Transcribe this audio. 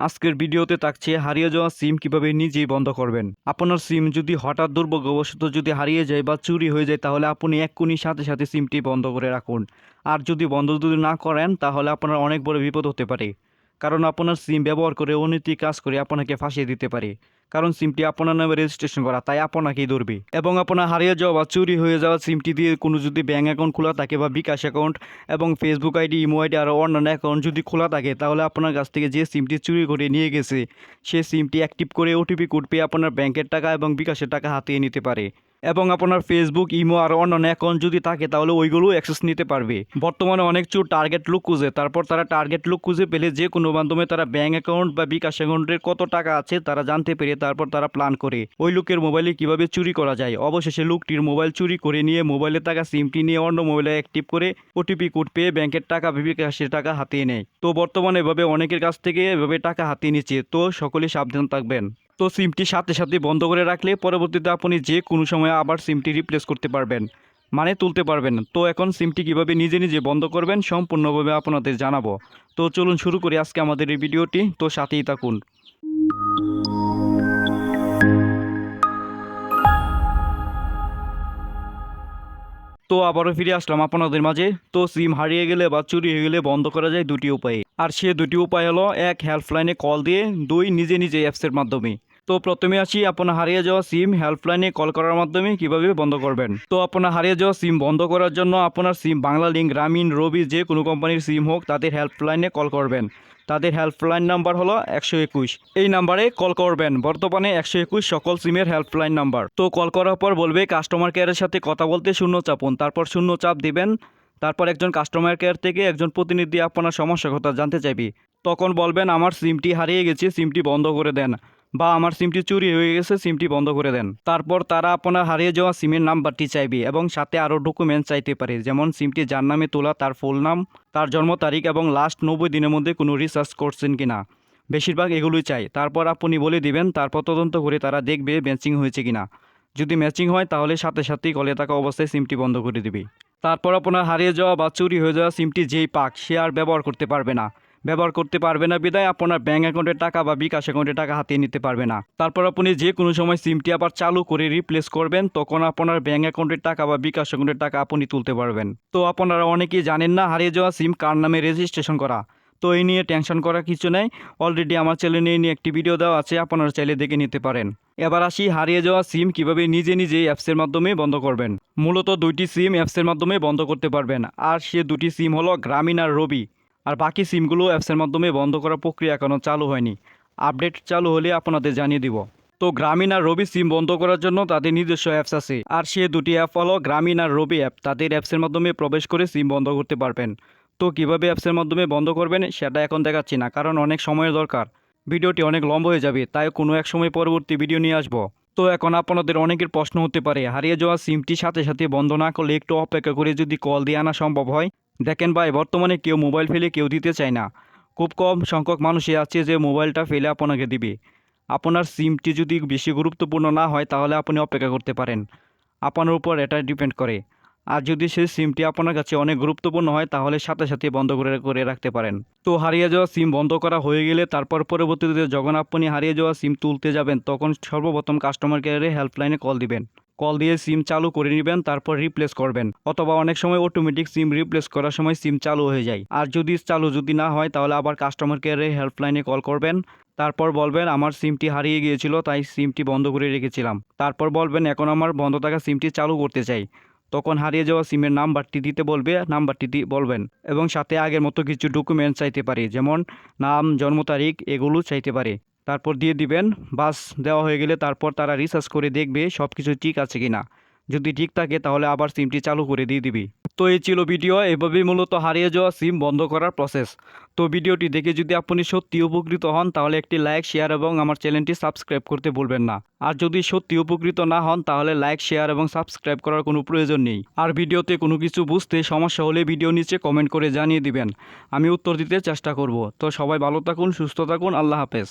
আজকের ভিডিওতে থাকছে হারিয়ে যাওয়া সিম কীভাবে নিজেই বন্ধ করবেন। আপনার সিম যদি হঠাৎ দুর্ভাগ্যবশত যদি হারিয়ে যায় বা চুরি হয়ে যায়, তাহলে আপনি এক্ষুনি সাথে সাথে সিমটি বন্ধ করে রাখুন। আর যদি বন্ধ যদি না করেন, তাহলে আপনার অনেক বড় বিপদ হতে পারে। কারণ আপনার সিম ব্যবহার করে অনৈতিক কাজ করে আপনাকে ফাঁসিয়ে দিতে পারে। কারণ সিমটি আপনার নামে রেজিস্ট্রেশন করা, তাই আপনাকেই ধরবে। এবং আপনার হারিয়ে যাওয়া বা চুরি হয়ে যাওয়া সিমটি দিয়ে কোনো যদি ব্যাঙ্ক অ্যাকাউন্ট খোলা থাকে বা বিকাশ অ্যাকাউন্ট এবং ফেসবুক আইডি ইমো আইডি আরও অন্যান্য অ্যাকাউন্ট যদি খোলা থাকে, তাহলে আপনার কাছ থেকে যে সিমটি চুরি করে নিয়ে গেছে, সে সিমটি অ্যাক্টিভ করে ওটিপি কোড পেয়ে আপনার ব্যাংকের টাকা এবং বিকাশের টাকা হাতিয়ে নিতে পারে। এবং আপনার ফেসবুক ইমো আর অন্যান্য অ্যাকাউন্ট যদি থাকে, তাহলে ওইগুলো অ্যাক্সেস নিতে পারবে। বর্তমানে অনেক চোর টার্গেট লুক খুঁজে, তারপর তারা টার্গেট লুক খুঁজে পেলে যে কোনো মাধ্যমে তারা ব্যাঙ্ক অ্যাকাউন্ট বা বিকাশ অ্যাকাউন্টের কত টাকা আছে তারা জানতে পেরে তারপর তারা প্ল্যান করে। ওই লোকের মোবাইলে কীভাবে চুরি করা যায়? অবশেষে লোকটির মোবাইল চুরি করে নিয়ে মোবাইলে টাকা সিমটি নিয়ে অন্য মোবাইলে অ্যাক্টিভ করে ওটিপি কোড পেয়ে ব্যাংকের টাকা বিকাশের টাকা হাতিয়ে নেয়। তো বর্তমানে এভাবে অনেকের কাছ থেকে এভাবে টাকা হাতিয়ে নিচ্ছে। তো সকলেই সাবধান থাকবেন। তো সিমটি সাথে সাথে বন্ধ করে রাখলে পরবর্তীতে আপনি যে কোনো সময় আবার সিমটি রিপ্লেস করতে পারবেন মানে তুলতে পারবেন। তো এখন সিমটি কীভাবে নিজে নিজে বন্ধ করবেন সম্পূর্ণভাবে আপনাদের জানাব। তো চলুন শুরু করি আজকে আমাদের এই ভিডিওটি, তো সাথেই থাকুন। তো আবারও ফিরে আসলাম আপনাদের মাঝে। তো সিম হারিয়ে গেলে বা চুরি হয়ে গেলে বন্ধ করা যায় দুটি উপায়ে। আর সে দুটি উপায় হলো, এক হেল্পলাইনে কল দিয়ে, দুই নিজে নিজে অ্যাপসের মাধ্যমে। তো প্রথমে আসি, আপনার হারিয়ে যাওয়া সিম হেল্পলাইনে কল করার মাধ্যমে কীভাবে বন্ধ করবেন? তো আপনার হারিয়ে যাওয়া সিম বন্ধ করার জন্য আপনার সিম বাংলা লিঙ্ক গ্রামীণ, রবি যে কোনো কোম্পানির সিম হোক, তাদের হেল্পলাইনে কল করবেন। তাদের হেল্পলাইন নাম্বার হলো একশো একুশ। এই নাম্বারে কল করবেন। বর্তমানে একশো একুশ সকল সিমের হেল্পলাইন নাম্বার তো কল করার পর বলবে কাস্টমার কেয়ারের সাথে কথা বলতে শূন্য চাপুন। তারপর শূন্য চাপ দিবেন। তারপর একজন কাস্টমার কেয়ার থেকে একজন প্রতিনিধি আপনার সমস্যার কথা জানতে চাইবি। তখন বলবেন, আমার সিমটি হারিয়ে গেছে সিমটি বন্ধ করে দেন। বা আমার সিমটি চুরি হয়ে গেছে, সিমটি বন্ধ করে দেন। তারপর তারা আপনার হারিয়ে যাওয়া সিমের নাম্বারটি চাইবে এবং সাথে আরও ডকুমেন্ট চাইতে পারে, যেমন সিমটি যার নামে তোলা, তার ফুল নাম, তার জন্ম তারিখ এবং লাস্ট নব্বই দিনের মধ্যে কোনো রিসার্চ করছেন কি না বেশিরভাগ এগুলোই চাই। তারপর আপনি বলে দিবেন, তারপর তদন্ত করে তারা দেখবে ম্যাচিং হয়েছে কিনা। যদি ম্যাচিং হয়, তাহলে সাথে সাথেই কলে থাকা অবস্থায় সিমটি বন্ধ করে দিবে। তারপর আপনার হারিয়ে যাওয়া বা চুরি হয়ে যাওয়া সিমটি যেই পাক, সে আর ব্যবহার করতে পারবে না। ব্যবহার করতে পারবে না। বিদায়, আপনার ব্যাঙ্ক অ্যাকাউন্টের টাকা বা বিকাশ অ্যাকাউন্টের টাকা হাতিয়ে নিতে পারবে না। তারপর আপনি যে কোনো সময় সিমটি আবার চালু করে রিপ্লেস করবেন, তখন আপনার ব্যাঙ্ক অ্যাকাউন্টের টাকা বা বিকাশ অ্যাকাউন্টের টাকা আপনি তুলতে পারবেন। তো আপনারা অনেকেই জানেন না হারিয়ে যাওয়া সিম কার নামে রেজিস্ট্রেশন করা। তো এই নিয়ে টেনশন করার কিছু নেই। অলরেডি আমার চ্যানেলে নিয়ে একটি ভিডিও দেওয়া আছে, আপনারা চাইলে দেখে নিতে পারেন। এবার আসি হারিয়ে যাওয়া সিম কীভাবে নিজে নিজে অ্যাপসের মাধ্যমে বন্ধ করবেন। মূলত দুইটি সিম অ্যাপসের মাধ্যমে বন্ধ করতে পারবেন। আর সে দুটি সিম হলো গ্রামীণ আর রবি আর বাকি সিমগুলো অ্যাপসের মাধ্যমে বন্ধ করার প্রক্রিয়া এখনও চালু হয়নি। আপডেট চালু হলে আপনাদের জানিয়ে দিব। তো গ্রামীণ আর রবি সিম বন্ধ করার জন্য তাদের নিজস্ব অ্যাপস আছে। আর সে দুটি অ্যাপ হলো গ্রামীণ আর রবি অ্যাপ। তাদের অ্যাপসের মাধ্যমে প্রবেশ করে সিম বন্ধ করতে পারবেন। তো কীভাবে অ্যাপসের মাধ্যমে বন্ধ করবেন সেটা এখন দেখাচ্ছি না, কারণ অনেক সময়ের দরকার। ভিডিওটি অনেক লম্বা হয়ে যাবে, তাই কোনো এক সময় পরবর্তী ভিডিও নিয়ে আসব। তো এখন আপনাদের অনেকের প্রশ্ন হতে পারে, হারিয়ে যাওয়া সিমটি সাথে সাথে বন্ধ না করলে একটু অপেক্ষা করে যদি কল দিয়ে আনা সম্ভব হয় দেখেন ভাই, বর্তমানে কেউ মোবাইল ফেলে কেউ দিতে চায় না। খুব কম সংখ্যক মানুষই আছে যে মোবাইলটা ফেলে আপনাকে দিবে। আপনার সিমটি যদি বেশি গুরুত্বপূর্ণ না হয়, তাহলে আপনি অপেক্ষা করতে পারেন। আপনার উপর এটা ডিপেন্ড করে। আর যদি সেই সিমটি আপনার কাছে অনেক গুরুত্বপূর্ণ হয়, তাহলে সাথে সাথে বন্ধ করে করে রাখতে পারেন। তো হারিয়ে যাওয়া সিম বন্ধ করা হয়ে গেলে, তারপর পরবর্তীতে যখন আপনি হারিয়ে যাওয়া সিম তুলতে যাবেন, তখন সর্বপ্রথম কাস্টমার কেয়ারে হেল্পলাইনে কল দিবেন। কল দিয়ে সিম চালু করে নেবেন, তারপর রিপ্লেস করবেন। অথবা অনেক সময় অটোমেটিক সিম রিপ্লেস করার সময় সিম চালু হয়ে যায়। আর যদি চালু যদি না হয়, তাহলে আবার কাস্টমার কেয়ারে হেল্পলাইনে কল করবেন। তারপর বলবেন, আমার সিমটি হারিয়ে গিয়েছিল, তাই সিমটি বন্ধ করে রেখেছিলাম। তারপর বলবেন, এখন আমার বন্ধ থাকা সিমটি চালু করতে চাই। তখন হারিয়ে যাওয়া সিমের নাম্বারটি দিতে বলবে, নাম্বারটি দি বলবেন। এবং সাথে আগের মতো কিছু ডকুমেন্ট চাইতে পারে, যেমন নাম, জন্ম তারিখ, এগুলো চাইতে পারে। তারপর দিয়ে দিবেন। বাস দেওয়া হয়ে গেলে তারপর তারা রিসার্চ করে দেখবে সব কিছু ঠিক আছে কিনা। যদি ঠিক থাকে তাহলে আবার সিমটি চালু করে দিয়ে দিবি। তো এই ছিল ভিডিও, এভাবেই মূলত হারিয়ে যাওয়া সিম বন্ধ করার প্রসেস তো ভিডিওটি দেখে যদি আপনি সত্যি উপকৃত হন তাহলে একটি লাইক শেয়ার এবং আমার চ্যানেলটি সাবস্ক্রাইব করতে ভুলবেন না। আর যদি সত্যি উপকৃত না হন তাহলে লাইক শেয়ার এবং সাবস্ক্রাইব করার কোনো প্রয়োজন নেই। আর ভিডিওতে কোনো কিছু বুঝতে সমস্যা হলে ভিডিও নিচে কমেন্ট করে জানিয়ে দিবেন। আমি উত্তর দিতে চেষ্টা করব। তো সবাই ভালো থাকুন, সুস্থ থাকুন, আল্লাহ হাফেজ।